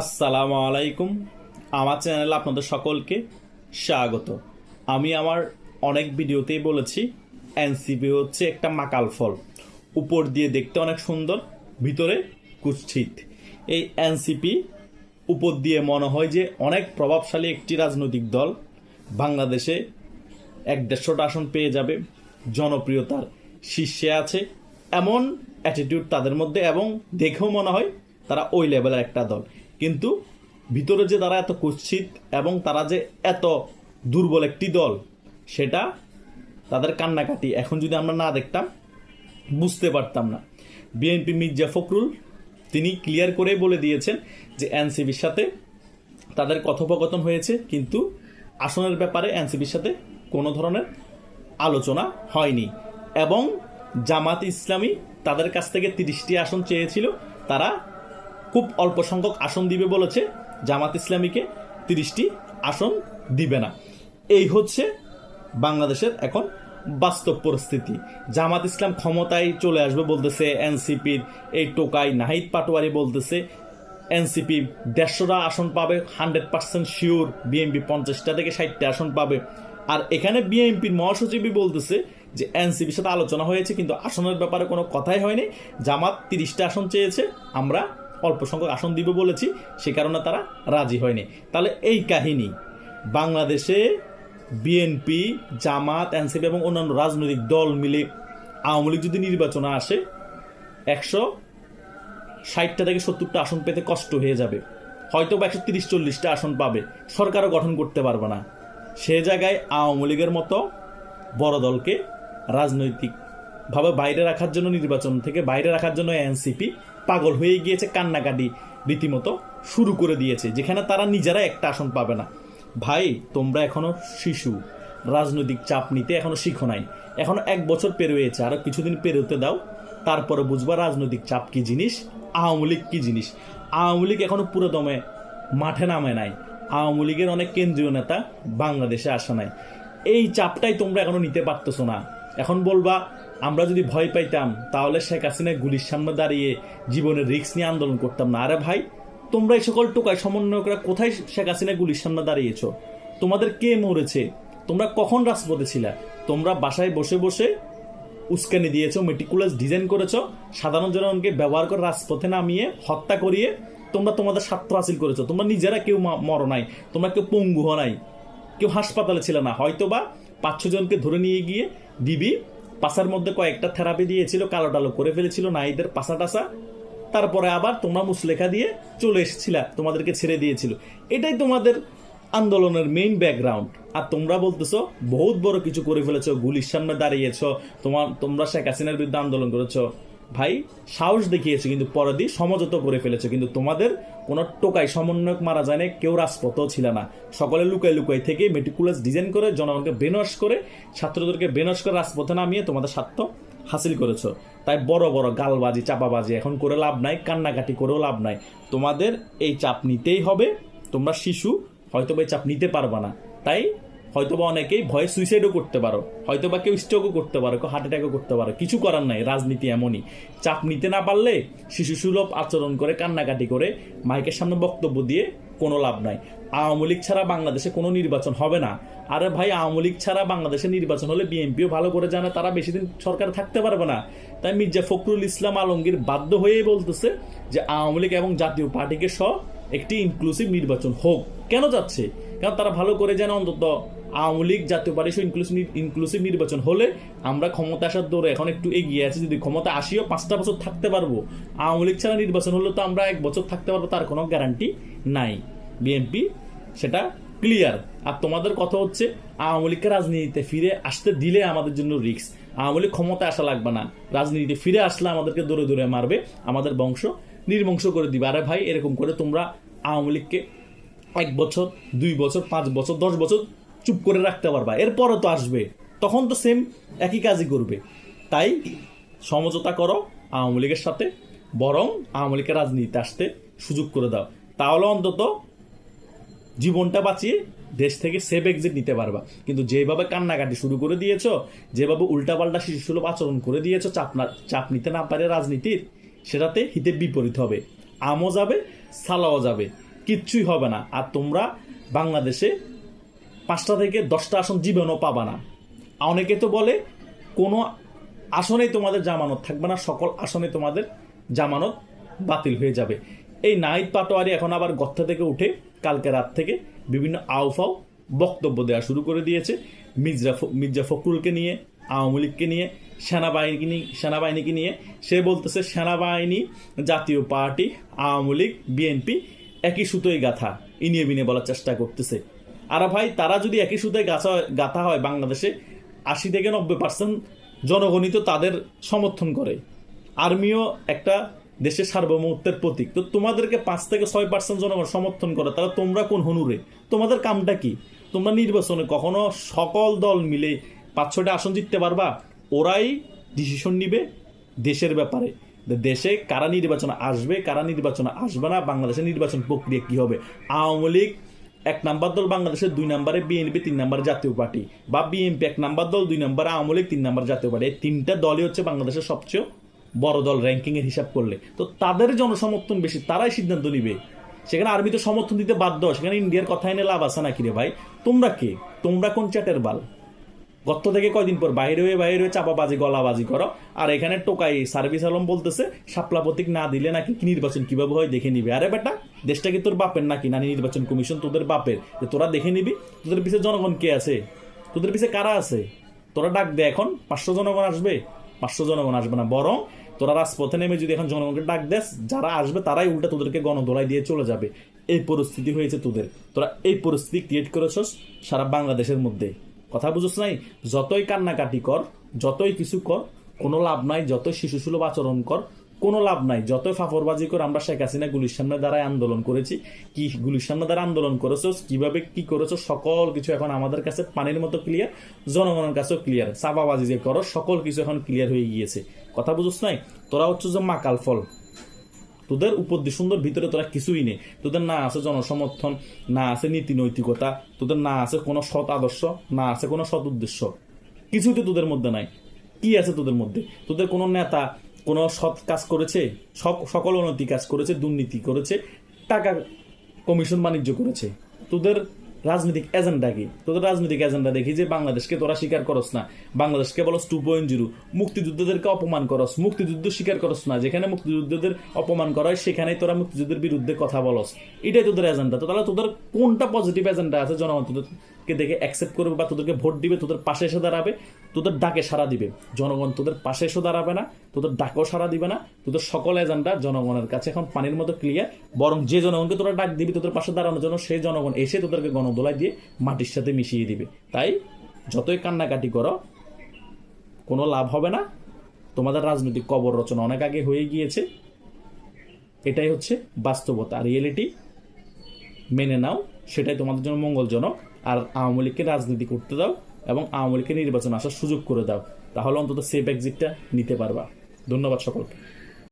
আসসালামু আলাইকুম। আমার চ্যানেলে আপনাদের সকলকে স্বাগত। আমি আমার অনেক ভিডিওতেই বলেছি, এনসিপি হচ্ছে একটা মাকাল ফল। উপর দিয়ে দেখতে অনেক সুন্দর, ভিতরে কুচ্ছিত এই এনসিপি উপর দিয়ে মনে হয় যে অনেক প্রভাবশালী একটি রাজনৈতিক দল। বাংলাদেশে এক দেড়শোটা আসন পেয়ে যাবে, জনপ্রিয়তার শীর্ষে আছে। এমন অ্যাটিটিউড তাদের মধ্যে এবং দেখেও মনে হয় তারা ওই লেভেলের একটা দল। কিন্তু ভিতরে যে তারা এত কুৎসিত এবং তারা যে এত দুর্বল একটি দল, সেটা তাদের কান্নাকাটি। এখন যদি আমরা না দেখতাম, বুঝতে পারতাম না। বিএনপি মির্জা ফখরুল, তিনি ক্লিয়ার করে বলে দিয়েছেন যে এনসিবির সাথে তাদের কথোপকথন হয়েছে, কিন্তু আসনের ব্যাপারে এনসিবির সাথে কোনো ধরনের আলোচনা হয়নি। এবং জামাত ইসলামী তাদের কাছ থেকে তিরিশটি আসন চেয়েছিল, তারা খুব অল্প সংখ্যক আসন দিবে বলেছে। জামাত ইসলামীকে তিরিশটি আসন দিবে না। এই হচ্ছে বাংলাদেশের এখন বাস্তব পরিস্থিতি। জামাত ইসলাম ক্ষমতায় চলে আসবে বলতেছে এনসিপির এই টোকাই নাহিদ পাটোয়ারি বলতেছে, এনসিপি দেড়শোটা আসন পাবে, হান্ড্রেড পার্সেন্ট শিওর বিএনপি পঞ্চাশটা থেকে ষাটটা আসন পাবে। আর এখানে বিএনপির মহাসচিবই বলতেছে যে এনসিপির সাথে আলোচনা হয়েছে, কিন্তু আসনের ব্যাপারে কোনো কথাই হয়নি। জামাত তিরিশটা আসন চেয়েছে, আমরা অল্প সংখ্যক আসন দিবে বলেছি, সে কারণে তারা রাজি হয়নি। তাহলে এই কাহিনী, বাংলাদেশে বিএনপি জামাত, এনসিপি এবং অন্যান্য রাজনৈতিক দল মিলে আওয়ামী লীগ যদি নির্বাচনে আসে, একশো ষাটটা থেকে সত্তরটা আসন পেতে কষ্ট হয়ে যাবে। হয়তো বা একশো তিরিশ চল্লিশটা আসন পাবে। সরকারও গঠন করতে পারবে না। সে জায়গায় আওয়ামী লীগের মতো বড় দলকে রাজনৈতিকভাবে বাইরে রাখার জন্য নির্বাচন থেকে বাইরে রাখার জন্য এনসিপি পাগল হয়ে গিয়েছে, কান্নাকাটি রীতিমতো শুরু করে দিয়েছে, যেখানে তারা নিজেরা একটা আসন পাবে না। ভাই, তোমরা এখনও শিশু, রাজনৈতিক চাপ নিতে এখনও শিখো নাই। এখনও এক বছর পেরোয়েছে, আরও কিছুদিন পেরোতে দাও। তারপরে বুঝবা রাজনৈতিক চাপ কি জিনিস, আওয়ামী লীগ কি জিনিস। আওয়ামী লীগ এখনও পুরো দমে মাঠে নামে নাই। আওয়ামী লীগের অনেক কেন্দ্রীয় নেতা বাংলাদেশে আসা নাই। এই চাপটাই তোমরা এখনও নিতে পারতেছো না। এখন বলবা, আমরা যদি ভয় পাইতাম, তাহলে শেখ হাসিনা গুলির সামনে দাঁড়িয়ে জীবনের রিক্স নিয়ে আন্দোলন করতাম না। আরে ভাই, তোমরা এই সকল টোকায় সমন্বয়করা কোথায় শেখ হাসিনা গুলির সামনে দাঁড়িয়েছ? তোমাদের কে মরেছে? তোমরা কখন রাজপথে ছিলা? তোমরা বাসায় বসে বসে উস্কানি দিয়েছ মেটিকুলাস ডিজাইন করেছ, সাধারণ জনগণকে ব্যবহার করে রাজপথে নামিয়ে হত্যা করিয়ে তোমরা তোমাদের স্বার্থ হাসিল করেছ। তোমরা নিজেরা কেউ মরো নাই, তোমরা কেউ পঙ্গু হও নাই। কেউ হাসপাতালে ছিল না। হয়তো বা পাঁচ ছজনকে ধরে নিয়ে গিয়ে ডিবি পাশার মধ্যে কয়েকটা থেরাপি দিয়েছিল কালো টালো করে ফেলেছিল, নাইদের পাশা টাসা তারপরে আবার তোমরা মুসলেখা দিয়ে চলে এসেছিলা, তোমাদেরকে ছেড়ে দিয়েছিল। এটাই তোমাদের আন্দোলনের মেইন ব্যাকগ্রাউন্ড আর তোমরা বলতেছো, বহুত বড় কিছু করে ফেলেছো, গুলির সামনে দাঁড়িয়েছ তোমার তোমরা শেখ হাসিনার বিরুদ্ধে আন্দোলন করেছ। ভাই সাহস দেখিয়েছে, কিন্তু পরে দিয়ে সমঝোত করে ফেলেছো, কিন্তু তোমাদের কোনো টোকাই সমন্বয়ক মারা যায় না কেউ রাজপথও ছিল না। সকলে লুকাই লুকাই থেকে মেটিকুলাস ডিজাইন করে জনগণকে বেনস করে, ছাত্রদেরকে বেনস করে রাজপথে নামিয়ে তোমাদের স্বার্থ হাসিল করেছ। তাই বড় বড় গালবাজি, চাপাবাজি এখন করে লাভ নাই, কান্নাকাটি করেও লাভ নাই। তোমাদের এই চাপ নিতেই হবে, তোমরা শিশু হয়তো এই চাপ নিতে পারবা না। তাই হয়তোবা অনেকেই ভয়ে সুইসাইডও করতে পারো, হয়তোবা কেউ স্ট্রোকও করতে পারো, কেউ হার্ট অ্যাটাকও করতে পারো, কিছু করার নাই, রাজনীতি এমনই। চাপ নিতে না পারলে শিশু সুলভ আচরণ করে, কান্নাকাটি করে, মাইকের সামনে বক্তব্য দিয়ে কোনো লাভ নাই। আওয়ামী লীগ ছাড়া বাংলাদেশে কোনো নির্বাচন হবে না। আরে ভাই, আওয়ামী লীগ ছাড়া বাংলাদেশে নির্বাচন হলে বিএনপিও ভালো করে জানে, তারা বেশি দিন সরকার থাকতে পারবে না। তাই মির্জা ফখরুল ইসলাম আলমগীর বাধ্য হয়েই বলতেছে যে আওয়ামী লীগ এবং জাতীয় পার্টিকে সহ একটি ইনক্লুসিভ নির্বাচন হোক। কেন যাচ্ছে? কারণ তারা ভালো করে জানে অন্তত আওয়ামী লীগ, জাতীয় পার্টি সহ ইনক্লুসিভ ইনক্লুসিভ নির্বাচন হলে আমরা ক্ষমতা আসার দৌড়ে এখন একটু এগিয়ে আছি। যদি ক্ষমতা আসিও পাঁচটা বছর থাকতে পারব। আওয়ামী লীগ ছাড়া নির্বাচন হলে তো আমরা এক বছর থাকতে পারব, তার কোনো গ্যারান্টি নাই। বিএনপি সেটা ক্লিয়ার আর তোমাদের কথা হচ্ছে, আওয়ামী লীগকে রাজনীতিতে ফিরে আসতে দিলে আমাদের জন্য রিস্ক আওয়ামী লীগ ক্ষমতা আসা লাগবে না। রাজনীতিতে ফিরে আসলে আমাদেরকে দৌড়ে দৌড়ে মারবে, আমাদের বংশ নির্বংশ করে দিবে। আরে ভাই, এরকম করে তোমরা আওয়ামী লীগকে এক বছর, দুই বছর, পাঁচ বছর, দশ বছর চুপ করে রাখতে পারবা। এরপরও তো আসবে। তখন তো সেম একই কাজই করবে। তাই সমঝোতা করো আওয়ামী লীগের সাথে, বরং আওয়ামী লীগের রাজনীতিতে আসতে সুযোগ করে দাও। তাহলে অন্তত জীবনটা বাঁচিয়ে দেশ থেকে সেভ এক্সিট নিতে পারবা। কিন্তু যেভাবে কান্নাকাটি শুরু করে দিয়েছ, যেভাবে উল্টাপাল্টা শিশুসুলভ আচরণ করে দিয়েছ, চাপ না, চাপ নিতে না পারে রাজনীতির, সেটাতে হিতে বিপরীত হবে। আমও যাবে, সালাও যাবে। কিচ্ছুই হবে না। আর তোমরা বাংলাদেশে পাঁচটা থেকে দশটা আসন জীবনও পাবা না। অনেকে তো বলে, কোনো আসনেই তোমাদের জামানত থাকবে না, সকল আসনে তোমাদের জামানত বাতিল হয়ে যাবে। এই নাহিদ পাটোয়ারি এখন আবার গর্থ থেকে উঠে কালকে রাত থেকে বিভিন্ন আউফাও বক্তব্য দেওয়া শুরু করে দিয়েছে। মির্জা মির্জা ফখরুলকে নিয়ে, আওয়ামী লীগকে নিয়ে সেনাবাহিনীকে নিয়ে সেনাবাহিনীকে নিয়ে। সে বলতেছে, সেনাবাহিনী জাতীয় পার্টি, আওয়ামী লীগ, বিএনপি একই সুতোয় গাথা। ইনিয়ে বিনিয়ে বলার চেষ্টা করতেছে। আর ভাই, তারা যদি একই সুতোয় গাছা গাথা হয় বাংলাদেশে, আশি থেকে নব্বই পার্সেন্ট জনগণই তো তাদের সমর্থন করে। আর্মিও একটা দেশের সার্বভৌমত্বের প্রতীক। তো তোমাদেরকে পাঁচ থেকে ছয় পার্সেন্ট জনগণ সমর্থন করে, তাহলে তোমরা কোন হনুরে? তোমাদের কামটা কি? তোমরা নির্বাচনে কখনো সকল দল মিলে পাঁচ ছটা আসন জিততে পারবা? ওরাই ডিসিশন নিবে দেশের ব্যাপারে। দেশে কারা নির্বাচনে আসবে, কারা নির্বাচনে আসবে না, বাংলাদেশের নির্বাচন প্রক্রিয়া কি হবে? আওয়ামী লীগ এক নাম্বার দল, বাংলাদেশের দুই নম্বরে বিএনপি তিন নম্বর জাতীয় পার্টি। বা বিএনপি এক নাম্বার দল, দুই নম্বরে আওয়ামী লীগ, তিন নম্বর জাতীয় পার্টি। এই তিনটা দলই হচ্ছে বাংলাদেশের সবচেয়ে বড় দল র্যাঙ্কিং এর হিসাব করলে। তো তাদের জনসমর্থন বেশি, তারাই সিদ্ধান্ত নিবে। সেখানে আর্মি তো সমর্থন দিতে বাধ্য, সেখানে ইন্ডিয়ার কথা এনে লাভ আছে নাকি রে ভাই? তোমরা কে? তোমরা কোন চ্যাটের বাল? গত থেকে কয়দিন পর বাইরে হয়ে বাইরে হয়ে চাপাবাজি, গলাবাজি করো। আর এখানে টোকাই সার্ভিস আলম বলতেছে শাপলা প্রতীক না দিলে নাকি কি নির্বাচন কীভাবে হয় দেখে নিবে। আরে বেটা, দেশটা কি তোর বাপের নাকি? নানি নির্বাচন কমিশন তোদের বাপের। যে তোরা দেখে নিবি, তোদের পিছিয়ে জনগণ কে আছে? তোদের পিছিয়ে কারা আছে? তোরা ডাক দে এখন, পাঁচশো জনগণ আসবে? পাঁচশো জনগণ আসবে না, বরং তোরা রাজপথে নেমে যদি এখন জনগণকে ডাক দেস, যারা আসবে তারাই উল্টা তোদেরকে গণদোলাই দিয়ে চলে যাবে। এই পরিস্থিতি হয়েছে তোদের। তোরা এই পরিস্থিতি ক্রিয়েট করেছস সারা বাংলাদেশের মধ্যে। কথা বুঝছ নাই? যতই কান্নাকাটি কর, যতই কিছু কর, কোনো লাভ নাই, যতই শিশুসুলভ আচরণ কর, কোনো লাভ নাই। যতই ফাফরবাজি করে, আমরা শেখ হাসিনা গুলির সামনে দ্বারাই আন্দোলন করেছি। কি গুলির সামনে দ্বারা আন্দোলন করেছ কীভাবে, কি করেছ সকল কিছু এখন আমাদের কাছে পানির মতো ক্লিয়ার জনগণের কাছেও ক্লিয়ার চাপাবাজি যে করো, সকল কিছু এখন ক্লিয়ার হয়ে গিয়েছে। কথা বুঝছ নাই? তোরা হচ্ছে যে মাকাল ফল। তোদের উপর দিয়ে সুন্দর, ভিতরে তোরা কিছুই নেই। তোদের না আছে জনসমর্থন, না আছে নীতি নৈতিকতা, তোদের না আছে কোনো সৎ আদর্শ, না আছে কোনো সৎ উদ্দেশ্য। কিছুই তো তোদের মধ্যে নাই। কি আছে তোদের মধ্যে? তোদের কোনো নেতা কোনো সৎ কাজ করেছে? সক- সকল অনৈতিক কাজ করেছে, দুর্নীতি করেছে, টাকা কমিশন বাণিজ্য করেছে। তোদের রাজনৈতিক এজেন্ডা কি? তোদের রাজনৈতিক এজেন্ডা দেখি যে বাংলাদেশকে তোরা স্বীকার করস না। বাংলাদেশকে বলস টু পয়েন্ট জিরো মুক্তিযুদ্ধদেরকে অপমান করস। মুক্তিযুদ্ধ স্বীকার করস না। যেখানে মুক্তিযুদ্ধদের অপমান করা হয়, সেখানেই তোরা মুক্তিযুদ্ধের বিরুদ্ধে কথা বলস। এটাই তোদের এজেন্ডা। তো তাহলে তোদের কোনটা পজিটিভ এজেন্ডা আছে জনগণ তোদেরকে দেখে অ্যাকসেপ্ট করবে বা তোদেরকে ভোট দিবে, তোদের পাশে এসে দাঁড়াবে, তোদের ডাকে সাড়া দিবে। জনগণ তোদের পাশে এসে দাঁড়াবে না, তোদের ডাকেও সাড়া দিবে না, তোদের সকল এজেন্ডা জনগণের কাছে এখন পানির মতো ক্লিয়ার বরং যে জনগণকে তোরা ডাক দিবি, তোদের পাশে দাঁড়ানোর জন্য সেই জনগণ এসে তোদেরকে গণদোলাই দিয়ে মাটির সাথে মিশিয়ে দিবে। তাই যতই কান্নাকাটি করো, কোনো লাভ হবে না। তোমাদের রাজনৈতিক কবর রচনা অনেক আগে হয়ে গিয়েছে। এটাই হচ্ছে বাস্তবতা। রিয়েলিটি মেনে নাও, সেটাই তোমাদের জন্য মঙ্গলজনক। আর আওয়ামী লীগকে রাজনীতি করতে দাও এবং আওয়ামী লীগকে নির্বাচন আসার সুযোগ করে দাও। তাহলে অন্তত সেফ এক্সিটটা নিতে পারবা। ধন্যবাদ সকলকে।